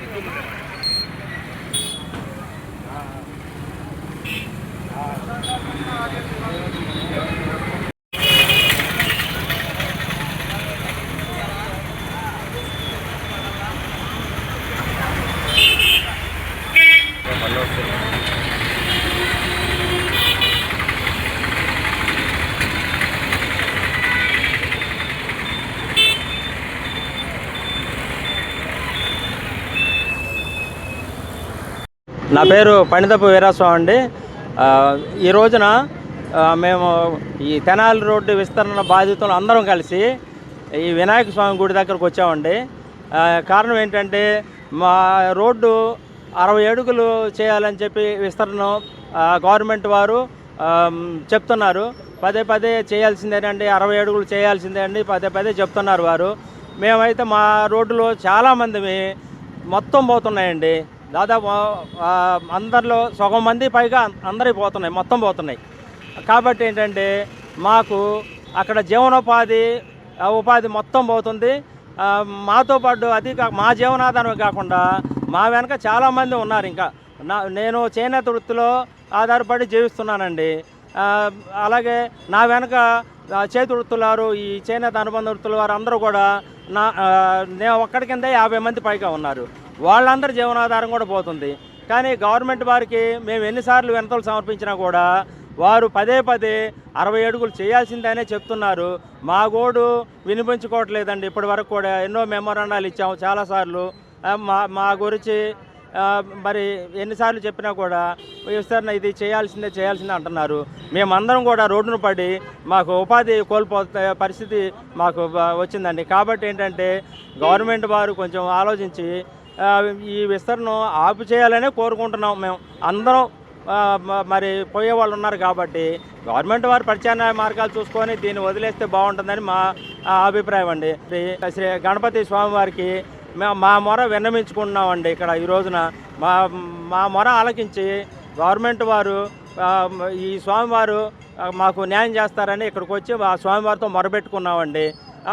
Thank you. నా పేరు పండితపు వీరాస్వామి అండి. ఈ రోజున మేము ఈ తెనాలి రోడ్డు విస్తరణ బాధితులు అందరం కలిసి ఈ వినాయక స్వామి గుడి దగ్గరకు వచ్చామండి. కారణం ఏంటంటే మా రోడ్డు అరవై అడుగులు చేయాలని చెప్పి విస్తరణ గవర్నమెంట్ వారు చెప్తున్నారు. పదే పదే చేయాల్సిందేనండి అరవై అడుగులు చేయాల్సిందే అండి పదే పదే చెప్తున్నారు వారు. మేమైతే మా రోడ్డులో చాలామంది మొత్తం పోతున్నాయండి. దాదాపు అందరిలో సగం మంది పైగా అందరికి పోతున్నాయి మొత్తం పోతున్నాయి. కాబట్టి ఏంటంటే మాకు అక్కడ జీవనోపాధి ఉపాధి మొత్తం పోతుంది. మాతో పాటు అది కా మా జీవనాధారం కాకుండా మా వెనక చాలామంది ఉన్నారు ఇంకా. నా నేను చేనేత వృత్తిలో ఆధారపడి జీవిస్తున్నానండి. అలాగే నా వెనక చేతి వృత్తులారు ఈ చేనేత అనుబంధ వృత్తుల వారు అందరూ కూడా నా నేను ఒక్కడి కింద యాభై మంది పైగా ఉన్నారు. వాళ్ళందరి జీవనాధారం కూడా పోతుంది. కానీ గవర్నమెంట్ వారికి మేము ఎన్నిసార్లు వినతలు సమర్పించినా కూడా వారు పదే పదే అరవై అడుగులు చేయాల్సిందేనే చెప్తున్నారు. మా గోడు వినిపించుకోవట్లేదండి. ఇప్పటి వరకు కూడా ఎన్నో మెమోరాండాలు ఇచ్చాము చాలాసార్లు. మా మా గురించి మరి ఎన్నిసార్లు చెప్పినా కూడా విస్తరణ ఇది చేయాల్సిందే చేయాల్సిందే అంటున్నారు. మేమందరం కూడా రోడ్డును పడి మాకు ఉపాధి కోల్పోతే పరిస్థితి మాకు వచ్చిందండి. కాబట్టి ఏంటంటే గవర్నమెంట్ వారు కొంచెం ఆలోచించి ఈ విస్తరణను ఆపు చేయాలనే కోరుకుంటున్నాం మేము. అందరం మరి పోయే వాళ్ళు ఉన్నారు కాబట్టి గవర్నమెంట్ వారు ప్రత్యామ్నాయ మార్గాలు చూసుకొని దీన్ని వదిలేస్తే బాగుంటుందని మా అభిప్రాయం అండి. శ్రీ శ్రీ గణపతి స్వామివారికి మేము మా మొర విన్నమించుకుంటున్నామండి ఇక్కడ ఈ రోజున. మా మా మొర ఆలకించి గవర్నమెంట్ వారు ఈ స్వామివారు మాకు న్యాయం చేస్తారని ఇక్కడికి వచ్చి ఆ స్వామివారితో మొరబెట్టుకున్నామండి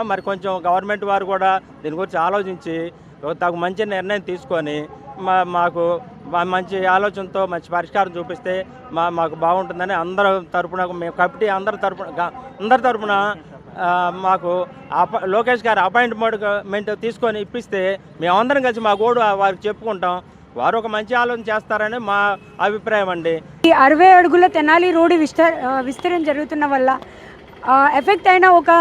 మరి కొంచెం గవర్నమెంట్ వారు కూడా దీని గురించి ఆలోచించి తగు మంచి నిర్ణయం తీసుకొని మా మాకు మంచి ఆలోచనతో మంచి పరిష్కారం చూపిస్తే మా మాకు బాగుంటుందని అందరి తరపున మేము కమిటీ అందరి తరపున అందరి తరపున మాకు అప లోకేష్ గారు అపాయింట్మెంట్ తీసుకొని ఇప్పిస్తే మేమందరం కలిసి మా గోడు వారికి చెప్పుకుంటాం. వారు ఒక మంచి ఆలోచన చేస్తారని మా అభిప్రాయం అండి. ఈ అరవై అడుగుల తెనాలి రోడ్డు విస్త విస్తరణ జరుగుతున్న వల్ల ఎఫెక్ట్ అయిన ఒక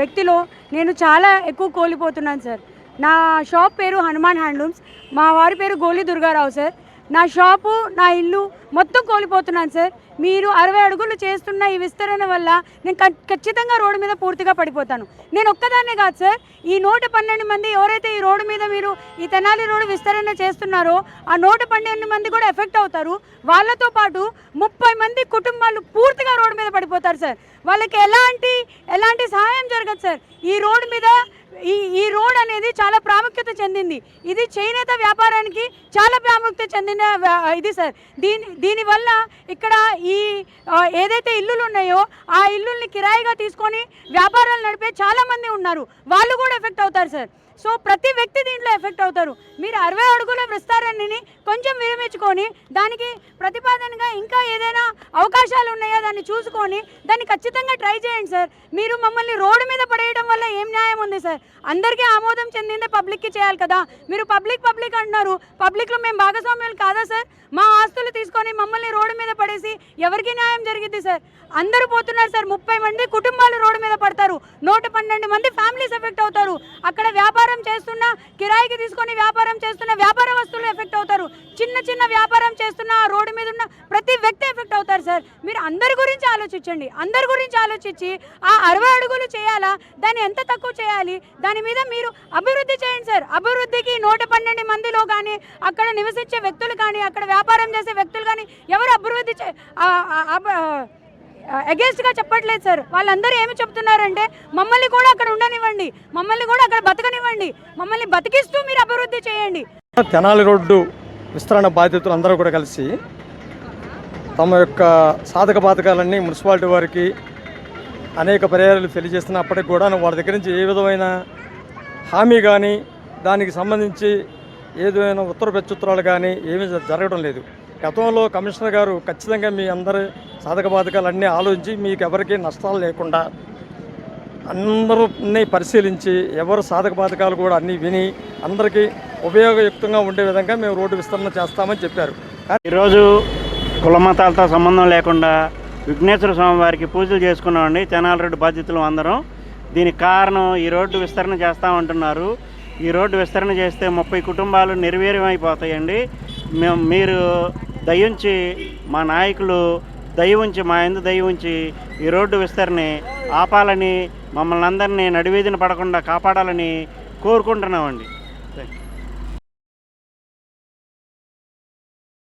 వ్యక్తిలో నేను చాలా ఎక్కువ కోల్పోతున్నాను సార్. నా షాప్ పేరు హనుమాన్ హ్యాండ్లూమ్స్. మా వారి పేరు గోలి దుర్గారావు సార్. నా షాపు నా ఇల్లు మొత్తం కోల్పోతున్నాను సార్. మీరు అరవై అడుగులు చేస్తున్న ఈ విస్తరణ వల్ల నేను ఖచ్చితంగా రోడ్డు మీద పూర్తిగా పడిపోతాను. నేను ఒక్కదాన్నే కాదు సార్. ఈ నూట పన్నెండు మంది ఎవరైతే ఈ రోడ్డు మీద మీరు ఈ తెనాలి రోడ్డు విస్తరణ చేస్తున్నారో ఆ నూట పన్నెండు మంది కూడా ఎఫెక్ట్ అవుతారు. వాళ్ళతో పాటు ముప్పై మంది కుటుంబాలు పూర్తిగా రోడ్డు మీద పడిపోతారు సార్. వాళ్ళకి ఎలాంటి ఎలాంటి సహాయం జరగదు సార్. ఈ రోడ్డు మీద ఈ ఈ రోడ్ అనేది చాలా ప్రాముఖ్యత చెందింది. ఇది చేనేత వ్యాపారానికి చాలా ప్రాముఖ్యత చెందిన వ్యా- ఇది సార్. దీని దీనివల్ల ఇక్కడ ఈ ఏదైతే ఇల్లులు ఉన్నాయో ఆ ఇల్లుల్ని కిరాయిగా తీసుకొని వ్యాపారాలు నడిపే చాలామంది ఉన్నారు. వాళ్ళు కూడా ఎఫెక్ట్ అవుతారు సార్. సో ప్రతి వ్యక్తి దీంట్లో ఎఫెక్ట్ అవుతారు. మీరు అరవై అడుగుల విస్తారాన్ని కొంచెం విరమించుకొని దానికి ప్రతిపాదనగా ఇంకా ఏదైనా అవకాశాలు ఉన్నాయో దాన్ని చూసుకొని దాన్ని ఖచ్చితంగా ట్రై చేయండి సార్. మీరు మమ్మల్ని రోడ్డు మీద పడేయడం వల్ల ఏం న్యాయం ఉంది సార్? అందరికీ ఆమోదం చెందిందే పబ్లిక్కి చేయాలి కదా. మీరు పబ్లిక్ పబ్లిక్ అంటున్నారు. పబ్లిక్లో మేము భాగస్వామ్యులు కాదా సార్? మా ఆస్తులు తీసుకొని మమ్మల్ని రోడ్డు మీద పడేసి ఎవరికి న్యాయం జరిగింది సార్? అందరూ పోతున్నారు సార్. ముప్పై మంది కుటుంబాలు రోడ్డు మీద పడతారు. నూట పన్నెండు మంది ఫ్యామిలీస్ ఎఫెక్ట్ అవుతారు. అక్కడ వ్యాపారం చేస్తున్న కిరాయికి తీసుకొని వ్యాపారం చేస్తున్న వ్యాపార వస్తువులు ఎఫెక్ట్ అవుతారు. చిన్న చిన్న వ్యాపారం చేస్తున్న రోడ్డు మీద ఉన్న ప్రతి వ్యక్తి ఎఫెక్ట్ అవుతారు సార్. మీరు అందరి గురించి ఆలోచించండి. అందరి గురించి ఆలోచించి ఆ అరవై అడుగులు చేయాలా? దాన్ని ఎంత తక్కువ చేయాలి? దాని మీద మీరు అభివృద్ధి చేయండి సార్. అభివృద్ధికి నూట పన్నెండు మందిలో కానీ అక్కడ నివసించే వ్యక్తులు కానీ అక్కడ వ్యాపారం చేసే వ్యక్తులు కానీ ఎవరు అభివృద్ధి చే అగేన్స్ట్గా చెప్పట్లేదు సార్. వాళ్ళందరూ ఏమి చెప్తున్నారంటే మమ్మల్ని కూడా అక్కడ ఉండనివ్వండి. మమ్మల్ని కూడా అక్కడ బతకనివ్వండి. మమ్మల్ని బతికిస్తూ మీరు అభివృద్ధి చేయండి. తెనాలి రోడ్డు విస్తరణ బాధితులు అందరూ కూడా కలిసి తమ యొక్క సాధక బాధకాలన్నీ మున్సిపాలిటీ వారికి అనేక పర్యాయాలు తెలియజేస్తున్నప్పటికి కూడా వాళ్ళ దగ్గర నుంచి ఏ విధమైన హామీ కానీ దానికి సంబంధించి ఏదైనా ఉత్తర ప్రత్యుత్తరాలు కానీ ఏమీ జరగడం లేదు. గతంలో కమిషనర్ గారు ఖచ్చితంగా మీ అందరి సాధక బాధకాలన్నీ ఆలోచించి మీకు ఎవరికీ నష్టాలు లేకుండా అందరూని పరిశీలించి ఎవరు సాధక బాధకాలు కూడా అన్నీ విని అందరికీ ఉపయోగయుక్తంగా ఉండే విధంగా మేము రోడ్డు విస్తరణ చేస్తామని చెప్పారు. ఈరోజు కుల మతాలతో సంబంధం లేకుండా విఘ్నేశ్వర స్వామి వారికి పూజలు చేసుకున్నామండి. తెనాలి రోడ్డు బాధ్యతలు అందరం. దీనికి కారణం ఈ రోడ్డు విస్తరణ చేస్తామంటున్నారు ఈ రోడ్డు విస్తరణ చేస్తే ముప్పై కుటుంబాలు నిర్వీర్యమైపోతాయండి. మేము మీరు దయించి మా నాయకులు దయ ఉంచి మా ఎందు దయ ఉంచి ఈ రోడ్డు విస్తరణని ఆపాలని మమ్మల్ని అందరినీ నడివేదిన పడకుండా కాపాడాలని కోరుకుంటున్నామండి.